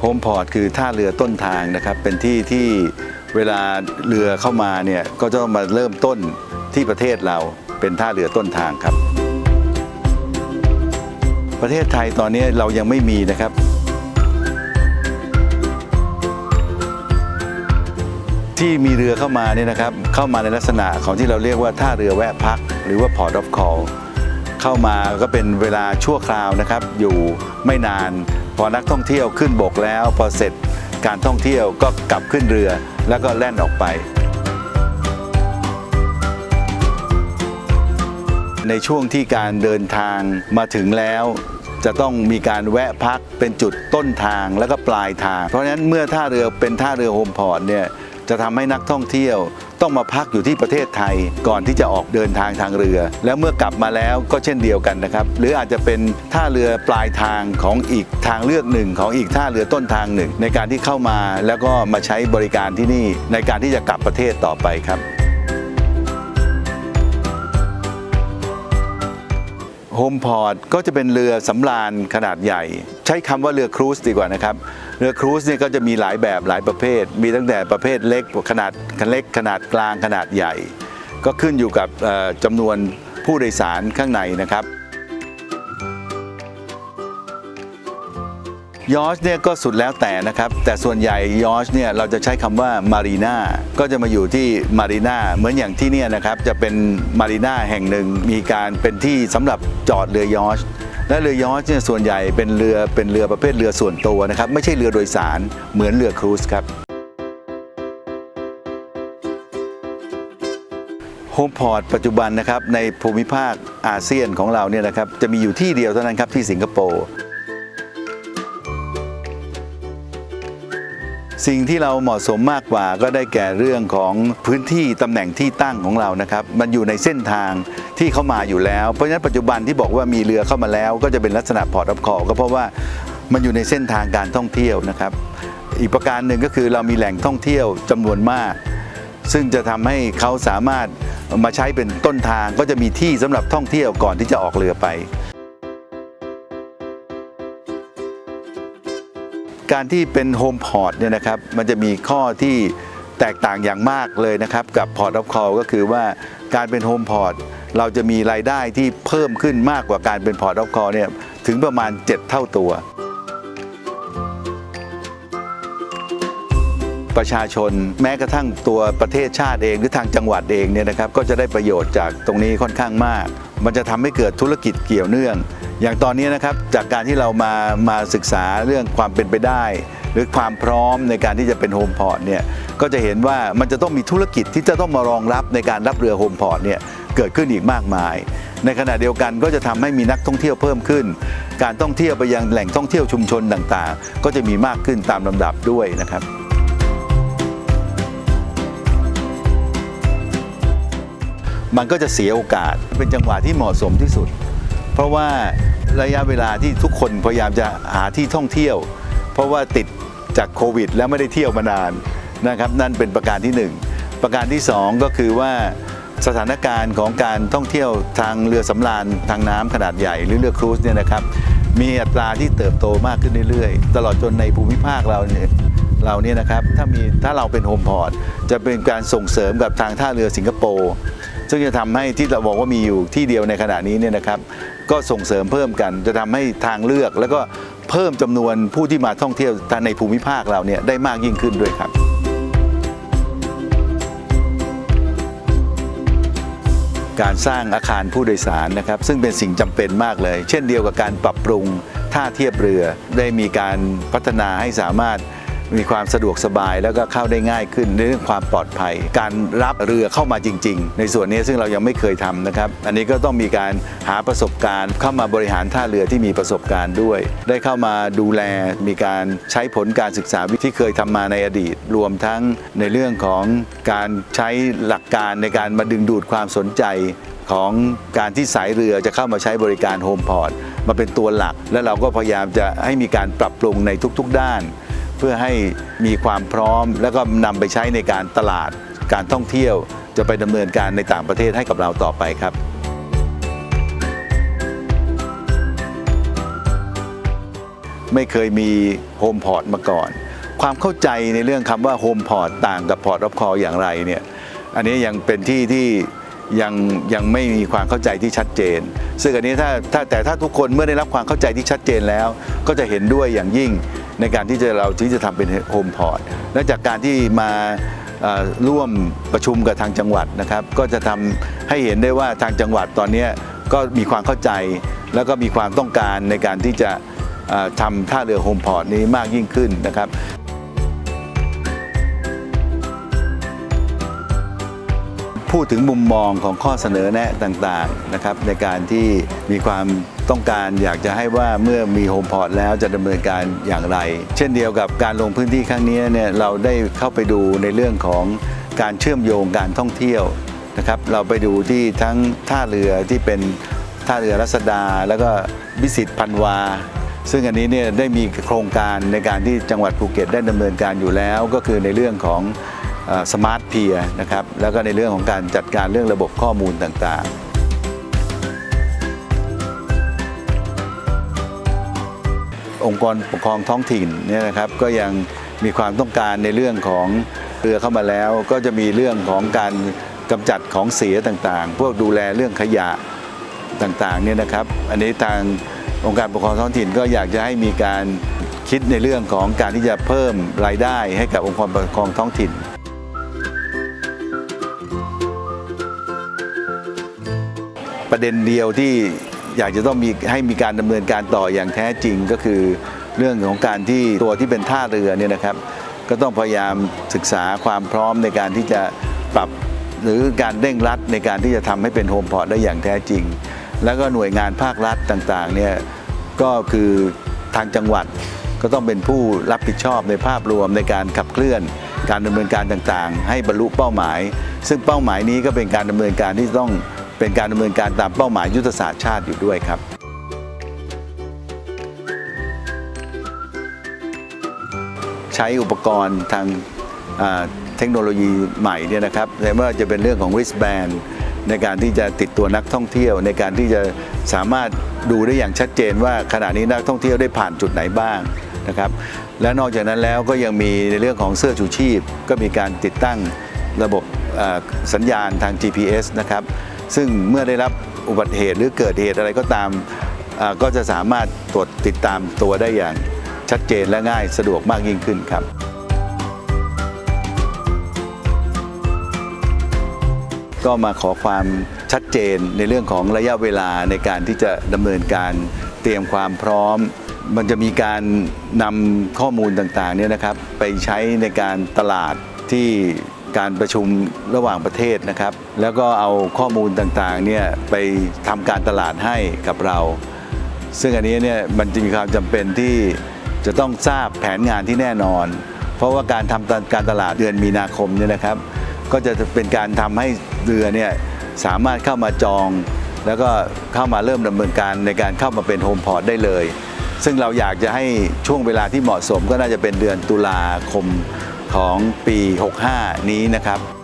โฮมพอร์ตคือท่าเรือต้นทางนะครับ เป็นที่ที่เวลาเรือเข้ามาเนี่ยก็จะมาเริ่มต้นที่ประเทศเราเป็นท่าเรือต้นทางครับ ประเทศไทยตอนนี้เรายังไม่มีนะครับ ที่มีเรือเข้ามาเนี่ยนะครับ เข้ามาในลักษณะของที่เราเรียกว่าท่าเรือแวะพัก หรือว่า Port of Call เข้ามาก็เป็นเวลาชั่วคราวนะครับ อยู่ไม่นานพอนักท่องเที่ยวขึ้นบกแล้ว พอเสร็จการท่องเที่ยวก็กลับขึ้นเรือแล้วก็แล่นออกไป ในช่วงที่การเดินทางมาถึงแล้วจะต้องมีการแวะพักเป็นจุดต้นทางแล้วก็ปลายทาง เพราะฉะนั้นเมื่อท่าเรือเป็นท่าเรือโฮมพอร์ตเนี่ย จะทำให้นักท่องเที่ยว ต้องมาพักอยู่ที่ประเทศไทย ก่อนที่จะออกเดินทางทางเรือ แล้วเมื่อกลับมาแล้วก็เช่นเดียวกันนะครับ หรืออาจจะเป็นท่าเรือปลายทางของอีกทางเลือกหนึ่ง ของอีกท่าเรือต้นทางหนึ่ง ในการที่เข้ามาแล้วก็มาใช้บริการที่นี่ในการที่จะกลับประเทศต่อไปครับ โฮมพอร์ตก็จะเป็นเรือสำราญขนาดใหญ่ ใช้คำว่าเรือครูซดีกว่านะครับ เรือครูซเนี่ยก็จะมีหลายแบบหลายประเภท มีตั้งแต่ประเภทเล็กขนาดเล็กขนาดกลางขนาดใหญ่ ก็ขึ้นอยู่กับจำนวนผู้โดยสารข้างในนะครับ ยอชเนี่ยก็สุดแล้วแต่นะครับ แต่ส่วนใหญ่ยอชเนี่ยเราจะใช้คำว่ามารีนาก็จะมาอยู่ที่มารีนาเหมือนอย่างที่เนี่ยนะครับจะเป็นมารีนาแห่งหนึ่งมีการเป็นที่สำหรับจอดเรือยอชและเรือยอชเนี่ยส่วนใหญ่เป็นเรือเป็นเรือประเภทเรือส่วนตัวนะครับ ไม่ใช่เรือโดยสารเหมือนเรือครูซครับโฮมพอร์ตปัจจุบันนะครับในภูมิภาคอาเซียนของเราเนี่ยนะครับจะมีอยู่ที่เดียวเท่านั้นครับที่สิงคโปร์ สิ่งที่เราเหมาะสมมากกว่าก็ได้แก่เรื่องของพื้นที่ตำแหน่งที่ตั้งของเรานะครับ มันอยู่ในเส้นทางที่เข้ามาอยู่แล้ว เพราะฉะนั้นปัจจุบันที่บอกว่ามีเรือเข้ามาแล้วก็จะเป็นลักษณะพอร์ตออฟคอก็เพราะว่ามันอยู่ในเส้นทางการท่องเที่ยวนะครับ อีกประการหนึ่งก็คือเรามีแหล่งท่องเที่ยวจำนวนมาก ซึ่งจะทำให้เขาสามารถมาใช้เป็นต้นทางก็จะมีที่สำหรับท่องเที่ยวก่อนที่จะออกเรือไป การที่เป็นโฮมพอร์ตเนี่ยนะครับมันจะมีข้อที่แตกต่างอย่างมากเลยนะครับ กับพอร์ตออฟคอลก็คือว่าการเป็นโฮมพอร์ตเราจะมีรายได้ที่เพิ่มขึ้นมากกว่าการเป็นพอร์ตออฟคอลเนี่ยถึงประมาณ 7 เท่าตัว ประชาชนแม้กระทั่งตัวประเทศชาติเองหรือทางจังหวัดเองเนี่ยนะครับก็จะได้ประโยชน์จากตรงนี้ค่อนข้างมาก มันจะทำให้เกิดธุรกิจเกี่ยวเนื่อง อย่างตอนนี้นะครับจากการที่เรามามาศึกษาเรื่องความเป็นไปได้ หรือความพร้อมในการที่จะเป็นโฮมพอร์ตเนี่ยก็จะเห็นว่ามันจะต้องมีธุรกิจที่จะต้องมารองรับในการรับเรือโฮมพอร์ตเนี่ยเกิดขึ้นอีกมากมาย ในขณะเดียวกันก็จะทำให้มีนักท่องเที่ยวเพิ่มขึ้น การท่องเที่ยวไปยังแหล่งท่องเที่ยวชุมชนต่างๆ ก็จะมีมากขึ้นตามลำดับด้วยนะครับมันก็จะเสียโอกาสเป็นจังหวะที่เหมาะสมที่สุด ราะว่าระยะเวลาที่ทุกคนพยายามจะหาที่ท่องเที่ยว เพราะว่าติดจากโควิด แล้วไม่ได้เที่ยวมานานนะครับนั่นเป็นประการที่หนึ่งประการที่สองก็คือว่าสถานการณ์ของการท่องเที่ยวทางเรือสำราญทางน้ำขนาดใหญ่หรือเรือครูซเนี่ยนะครับมีอัตราที่เติบโตมากขึ้นเรื่อยๆ ตลอดจนในภูมิภาคเราเนี่ยเราเนี่ยนะครับถ้ามีถ้าเราเป็นโฮมพอร์ตจะเป็นการส่งเสริมกับทางท่าเรือสิงคโปร์ ซึ่งจะทำให้ที่เราบอกว่ามีอยู่ที่เดียวในขณะนี้เนี่ยนะครับ ก็ส่งเสริมเพิ่มกัน จะทำให้ทางเลือกแล้วก็เพิ่มจำนวนผู้ที่มาท่องเที่ยวในภูมิภาคเราเนี่ยได้มากยิ่งขึ้นด้วยครับการสร้างอาคารผู้โดยสารนะครับ ซึ่งเป็นสิ่งจำเป็นมากเลย เช่นเดียวกับการปรับปรุงท่าเทียบเรือได้มีการพัฒนาให้สามารถ มีความสะดวกสบายแล้วก็เข้าได้ง่ายขึ้นในเรื่องความปลอดภัย การรับเรือเข้ามาจริง ๆ ในส่วนนี้ซึ่งเรายังไม่เคยทำนะครับ อันนี้ก็ต้องมีการหาประสบการณ์เข้ามาบริหารท่าเรือที่มีประสบการณ์ด้วย ได้เข้ามาดูแลมีการใช้ผลการศึกษาที่เคยทำมาในอดีต รวมทั้งในเรื่องของการใช้หลักการในการมาดึงดูดความสนใจของการที่สายเรือจะเข้ามาใช้บริการโฮมพอร์ตมาเป็นตัวหลัก และเราก็พยายามจะให้มีการปรับปรุงในทุก ๆ ด้าน เพื่อให้มีความพร้อม แล้วก็นำไปใช้ในการตลาดการท่องเที่ยว จะไปดำเนินการในต่างประเทศให้กับเราต่อไปครับไม่เคยมีโฮมพอร์ตมาก่อน ความเข้าใจในเรื่องคำว่าโฮมพอร์ตต่างกับพอร์ตรับคออย่างไรเนี่ยอันนี้ยังเป็นที่ที่ยังยังไม่มีความเข้าใจที่ชัดเจน ซึ่งอันนี้ถ้าถ้าแต่ถ้าทุกคนเมื่อได้รับความเข้าใจที่ชัดเจนแล้ว ก็จะเห็นด้วยอย่างยิ่ง ในการที่จะเราที่จะทำเป็นโฮมพอร์ตและจากการที่มาร่วมประชุมกับทางจังหวัดนะครับ ก็จะทำให้เห็นได้ว่าทางจังหวัดตอนนี้ก็มีความเข้าใจ แล้วก็มีความต้องการในการที่จะทำท่าเรือโฮมพอร์ตนี้มากยิ่งขึ้นนะครับ พูดถึงมุมมองของข้อเสนอแนะต่างๆนะครับในการที่มีความต้องการอยากจะให้ว่าเมื่อมีโฮมพอร์ตแล้วจะดำเนินการอย่างไร เช่นเดียวกับการลงพื้นที่ครั้งนี้เนี่ยเราได้เข้าไปดูในเรื่องของการเชื่อมโยงการท่องเที่ยวนะครับเราไปดูที่ทั้งท่าเรือที่เป็นท่าเรือรัศดา แล้วก็วิสิตพันวา ซึ่งอันนี้เนี่ยได้มีโครงการในการที่จังหวัดภูเก็ตได้ดำเนินการอยู่แล้ว ก็คือในเรื่องของ สมาร์ทเพียนะครับแล้วก็ในเรื่องของการจัดการเรื่องระบบข้อมูลต่างๆองค์กรปกครองท้องถิ่นเนี่ยนะครับก็ยังมีความต้องการในเรื่องของเรือเข้ามาแล้ว ก็จะมีเรื่องของการกำจัดของเสียต่างๆ พวกดูแลเรื่องขยะต่างๆเนี่ยนะครับ อันนี้ทางองค์การปกครองท้องถิ่นก็อยากจะให้มีการคิดในเรื่องของการที่จะเพิ่มรายได้ให้กับองค์กรปกครองท้องถิ่น ประเด็นเดียวที่อยากจะต้องมีให้มีการดำเนินการต่ออย่างแท้จริงก็คือ เรื่องของการที่ตัวที่เป็นท่าเรือเนี่ยนะครับ ก็ต้องพยายามศึกษาความพร้อมในการที่จะปรับหรือการเร่งรัดในการที่จะทำให้เป็นโฮมพอร์ตได้อย่างแท้จริง แล้วก็หน่วยงานภาครัฐต่างๆเนี่ยก็คือทางจังหวัดก็ต้องเป็นผู้รับผิดชอบในภาพรวมในการขับเคลื่อน การดำเนินการต่างๆ ให้บรรลุเป้าหมาย ซึ่งเป้าหมายนี้ก็เป็นการดำเนินการที่ต้อง เป็นการดำเนินการตามเป้าหมายยุทธศาสตร์ชาติอยู่ด้วยครับ ใช้อุปกรณ์ทางเทคโนโลยีใหม่เนี่ยนะครับไม่ว่าจะเป็นเรื่องของ wristband ในการที่จะติดตัวนักท่องเที่ยว ในการที่จะสามารถดูได้อย่างชัดเจนว่าขณะนี้นักท่องเที่ยวได้ผ่านจุดไหนบ้างนะครับและนอกจากนั้นแล้วก็ยังมีในเรื่องของเสื้อชูชีพ ก็มีการติดตั้ง ระบบสัญญาณทาง GPS นะครับ ซึ่งเมื่อได้รับอุบัติเหตุหรือเกิดเหตุอะไรก็ตามก็จะสามารถตรวจติดตามตัวได้อย่างชัดเจนและง่ายสะดวกมากยิ่งขึ้นครับ ก็มาขอความชัดเจนในเรื่องของระยะเวลาในการที่จะดำเนินการเตรียมความพร้อม มันจะมีการนำข้อมูลต่างๆเนี่ยนะครับ ไปใช้ในการตลาดที่ การประชุมระหว่างประเทศนะครับ แล้วก็เอาข้อมูลต่างๆเนี่ยไปทำการตลาดให้กับเรา ซึ่งอันนี้เนี่ยมันจะมีความจำเป็นที่จะต้องทราบแผนงานที่แน่นอน เพราะว่าการทำการตลาดเดือนมีนาคมเนี่ยนะครับ ก็จะเป็นการทำให้เรือเนี่ยสามารถเข้ามาจอง แล้วก็เข้ามาเริ่มดำเนินการในการเข้ามาเป็นโฮมพอร์ตได้เลย ซึ่งเราอยากจะให้ช่วงเวลาที่เหมาะสมก็น่าจะเป็นเดือนตุลาคม ของปี 65 นี้นะครับ